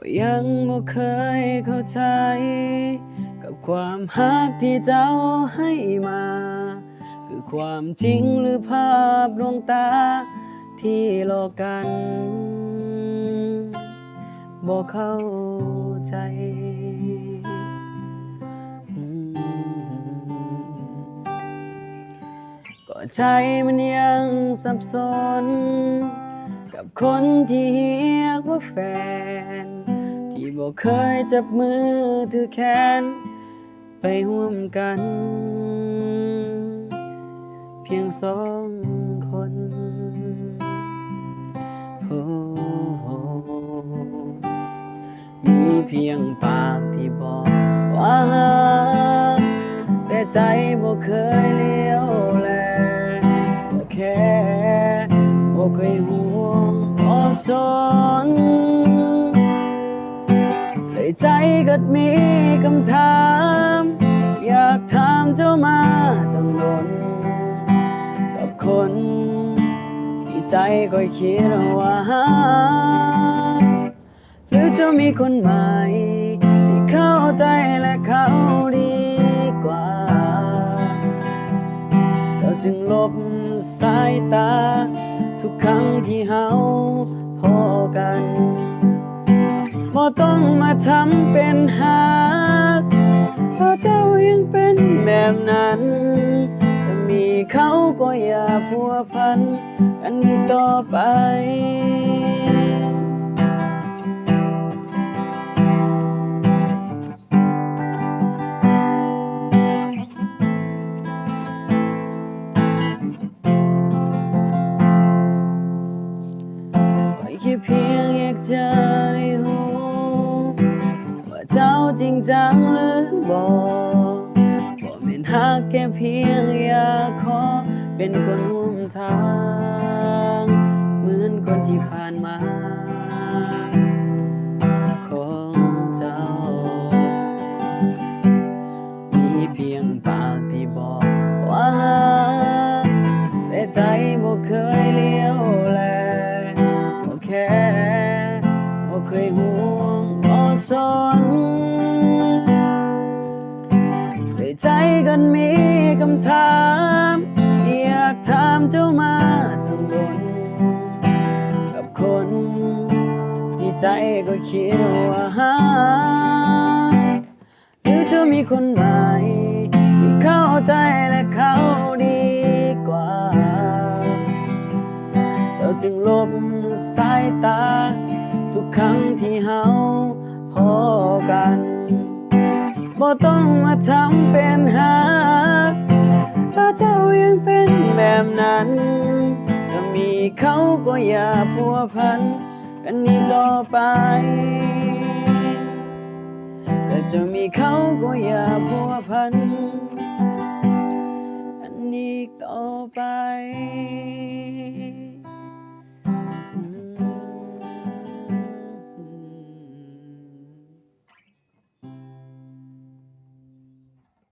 ก็ยังบ่เคยเข้าใจ กับความฮักที่เจ้าให้มา คือความจริงหรือภาพลวงตาที่หลอกกันบ่เข้าใจก็ใจมันยังสับสน กับคนที่เรียกว่าแฟน ที่บอกเคยจับมือถือแขน ไปร่วมกัน เพียงสองคนโอ้โหมีเพียงปากที่บอกว่าแต่ใจบ่เคยเลี้ยวแลบ่แค่บ่เคยห่ว สนในใจก็มีคำถาม อยากถามเจ้ามาตั้งนนกับคนที่ใจก็คิดว่าหรือจะมีคนใหม่ ที่เข้าใจและเขาดีกว่า เจ้าจึงลบสายตา ทุกครั้งที่เฮา ต้องมาทำเป็นหากเพราะเจ้ายังเป็นแบบนั้นถ้ามีเขาก็อย่าพัวพันกันอีกต่อไปไว้แค่เพียงอยากเจะได้รู้ว่า เจ้าจริงจังหรือบอกบ่แม่นหักแค่เพียงอยากขอเป็นคนร่วมทาง เหมือนคนที่ผ่านมาของเจ้า มีเพียงปากที่บอกว่า แต่ใจบ่เคยเลี้ยวแลบ่แค่บ่เคยห่วงบ่สน กันมีคำถาม อยากถามเจ้ามาตั้งบนกับคนที่ใจก็คิดว่าหาหรือจะมีคนใหม่ที่เข้าใจและเขาดีกว่า เจ้าจึงลบสายตา ทุกครั้งที่เฮาพอกัน บ่ต้องมาทำเป็นหาถ้าเจ้ายังเป็นแบบนั้น ถ้ามีเขาก็อย่าพัวพัน กันนี้ต่อไป แต่จะมีเขาก็อย่าพัวพัน